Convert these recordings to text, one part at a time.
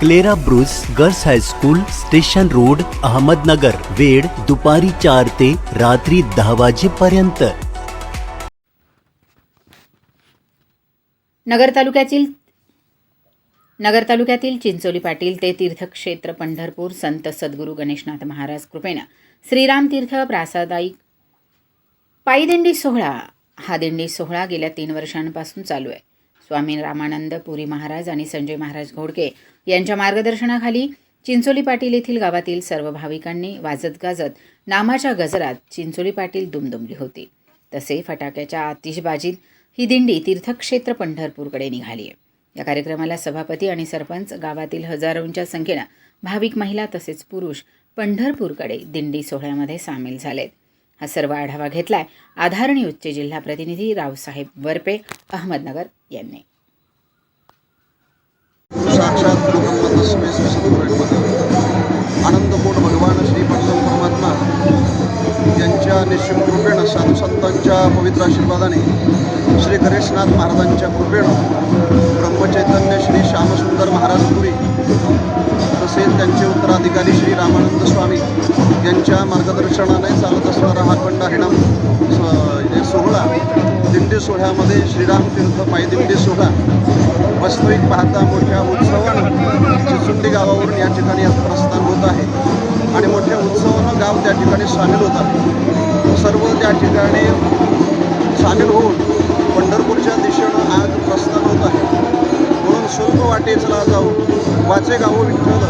Clara Bruce girls high school station road Ahmednagar वेळ दुपारी चार ते रात्री दहा वाजेपर्यंत. नगर तालुक्यातील नगर तालुक्यातील चिंचोली पाटील ते तीर्थक्षेत्र पंढरपूर संत सद्गुरू गणेशनाथ महाराज कृपेनं श्रीराम तीर्थ प्रासादायिक पायदिंडी सोहळा हा दिंडी सोहळा गेल्या तीन वर्षांपासून चालू आहे. स्वामी रामानंद पुरी महाराज आणि संजय महाराज घोडके यांच्या मार्गदर्शनाखाली चिंचोली पाटील येथील गावातील सर्व भाविकांनी वाजत गाजत नामाच्या गजरात चिंचोली पाटील दुमदुमली होती. तसे फटाक्याच्या आतिषबाजीत ही दिंडी तीर्थक्षेत्र पंढरपूरकडे निघाली आहे या कार्यक्रमाला सभापती आणि सरपंच गावातील हजारोंच्या संख्येनं भाविक महिला तसेच पुरुष पंढरपूरकडे दिंडी सोहळ्यामध्ये सामील झालेत. हा सर्व आढावा घेतलाय. आधारणी उच्च जिल्हा प्रतिनिधी रावसाहेब वरपे अहमदनगर यांनी. साक्षात भगवान श्री पटल परमात्मा यांच्या निश्चित कृपेनं साधू संतांच्या पवित्र आशीर्वादाने श्री गणेशनाथ महाराजांच्या कृपेनं ब्रह्मचैतन्य श्री श्यामसुंदर महाराज पुरी तसेच त्यांचे उत्तराधिकारी श्री रामानंद स्वामी यांच्या मार्गदर्शनाने चालत असणारा हा खंड हरिणाम स- हे सोहळा. दिंडी सोहळ्यामध्ये श्रीराम तीर्थ पायदिंडी सोहळा. वास्तविक पाहता मोठ्या उत्सवानं चिचुंडी गावावरून या ठिकाणी प्रस्थान होत आहे आणि मोठ्या उत्सवानं गाव त्या ठिकाणी सामील होत आहे. सर्व त्या ठिकाणी सामील होऊन पंढरपूरच्या दिशेनं आज प्रस्थान होत आहे. शुल्क वाटे चला जाऊ वाचे गावो विठ्ठल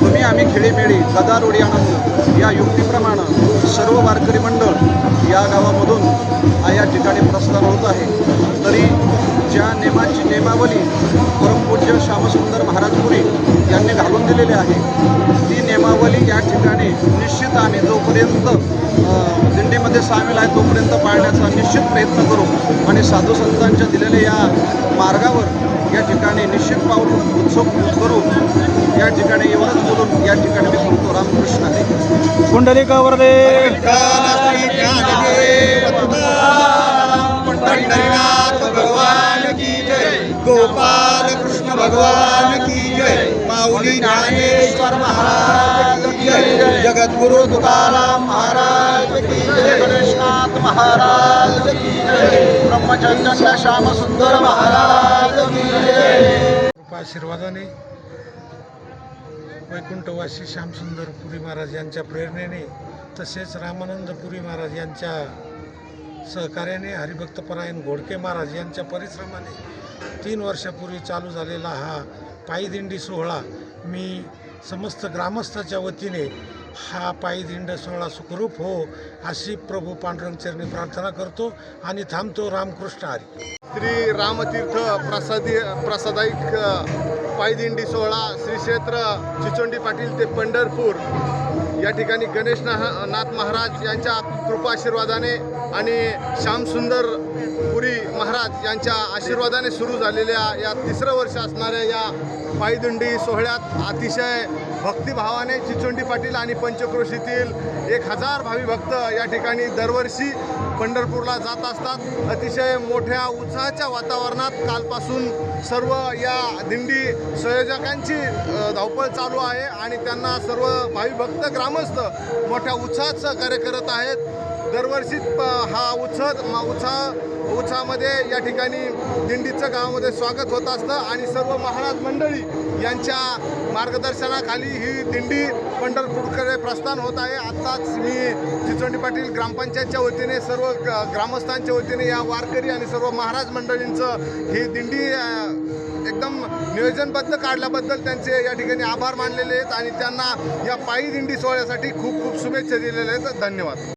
तुम्ही आम्ही खेळीमेळी गदारोडी आनंद या युक्तीप्रमाणे सर्व वारकरी मंडळ या गावामधून या ठिकाणी प्रस्थान होत आहे. तरी ज्या नेमाची नेमावली परमपूज्य श्यामसुंदर महाराजपुरी यांनी घालून दिलेली आहे ती नेमावली या ठिकाणी निश्चित आम्ही जोपर्यंत दिंडीमध्ये सामील आहे तोपर्यंत पाळण्याचा निश्चित प्रयत्न करू आणि साधू संतांच्या दिलेल्या या मार्गावर या ठिकाणी निश्चित पाऊल उत्सुक करू या ठिकाणी एवढंच बोलून या ठिकाणी मी सांगतो रामकृष्ण हरी कुंडलिकावर पंढरीनाथ भगवान की जय गोपाल कृष्ण भगवान की जय। माऊली ज्ञानेश्वर महाराज जगद्गुरु तुकाराम महाराज की जय गणेशनाथ महाराज की जय ब्रह्मचंद्र श्यामसुंदर महाराज की जय आशीर्वादाने वैकुंठवासी श्यामसुंदर पुरी महाराज यांच्या प्रेरणेने तसेच रामानंद पुरी महाराज यांच्या सहकार्याने हरिभक्तपरायण घोडके महाराज यांच्या परिश्रमाने तीन वर्षापूर्वी चालू झालेला हा पायदिंडी सोहळा मी समस्त ग्रामस्थाच्या वतीने हा पायदिंड सोहळा सुखरूप हो अशी प्रभू पांडुरंगचरणी प्रार्थना करतो आणि थांबतो रामकृष्ण हरी. श्री रामतीर्थ प्रसादी प्रसादायिक पायदिंडी सोहळा श्री क्षेत्र चिचोंडी पाटील ते पंढरपूर. या ठिकाणी गणेश नाथ महाराज यांच्या कृपाशीर्वादाने आणि श्यामसुंदर पुरी महाराज यांच्या आशीर्वादाने सुरू झालेल्या या तिसरं वर्ष असणाऱ्या या पायदिंडी सोहळ्यात अतिशय भक्तिभावाने चिचोंडी पाटील आणि पंचक्रोशीतील एक हजार भावी भक्त या ठिकाणी दरवर्षी पंढरपूरला जात असतात. अतिशय मोठ्या उत्साहाच्या वातावरणात कालपासून सर्व या दिंडी संयोजकांची धावपळ चालू आहे आणि त्यांना सर्व भावी भक्त ग्रामस्थ मोठ्या उत्साहात सहकार्य करत आहेत. दरवर्षी प- हा उत्साह उत्साह उत्साहामध्ये या ठिकाणी दिंडीचं गावामध्ये स्वागत होत असतं आणि सर्व महाराज मंडळी यांच्या मार्गदर्शनाखाली ही दिंडी पंढरपूरकडे प्रस्थान होत आहे. आत्ताच मी चिचोंडी पाटील ग्रामपंचायतच्या वतीने सर्व ग्रामस्थांच्या वतीने या वारकरी आणि सर्व महाराज मंडळींचं ही दिंडी एकदम नियोजनबद्ध काढल्याबद्दल त्यांचे या ठिकाणी आभार मानलेले आहेत आणि त्यांना या पायी दिंडी सोहळ्यासाठी खूप खूप शुभेच्छा दिलेल्या आहेत. धन्यवाद.